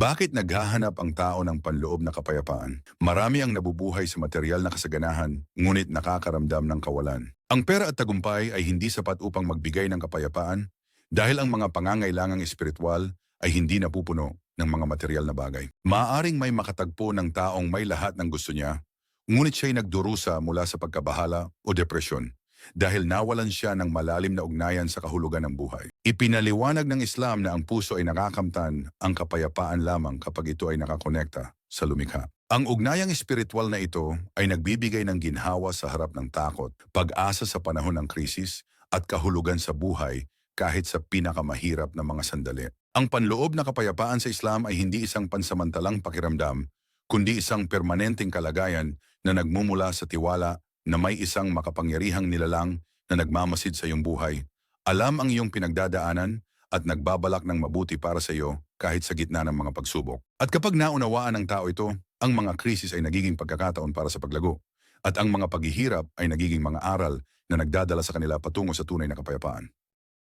Bakit naghahanap ang tao ng panloob na kapayapaan? Marami ang nabubuhay sa material na kasaganahan, ngunit nakakaramdam ng kawalan. Ang pera at tagumpay ay hindi sapat upang magbigay ng kapayapaan dahil ang mga pangangailangang espiritual ay hindi napupuno ng mga material na bagay. Maaring may makatagpo ng taong may lahat ng gusto niya, ngunit siya'y nagdurusa mula sa pagkabahala o depresyon dahil nawalan siya ng malalim na ugnayan sa kahulugan ng buhay. Ipinaliwanag ng Islam na ang puso ay nakakamtan ang kapayapaan lamang kapag ito ay nakakonekta sa lumikha. Ang ugnayang espiritual na ito ay nagbibigay ng ginhawa sa harap ng takot, pag-asa sa panahon ng krisis, at kahulugan sa buhay kahit sa pinakamahirap na mga sandali. Ang panloob na kapayapaan sa Islam ay hindi isang pansamantalang pakiramdam, kundi isang permanenteng kalagayan na nagmumula sa tiwala na may isang makapangyarihang nilalang na nagmamasid sa iyong buhay. Alam ang iyong pinagdadaanan at nagbabalak ng mabuti para sa iyo kahit sa gitna ng mga pagsubok. At kapag naunawaan ng tao ito, ang mga krisis ay nagiging pagkakataon para sa paglago. At ang mga paghihirap ay nagiging mga aral na nagdadala sa kanila patungo sa tunay na kapayapaan.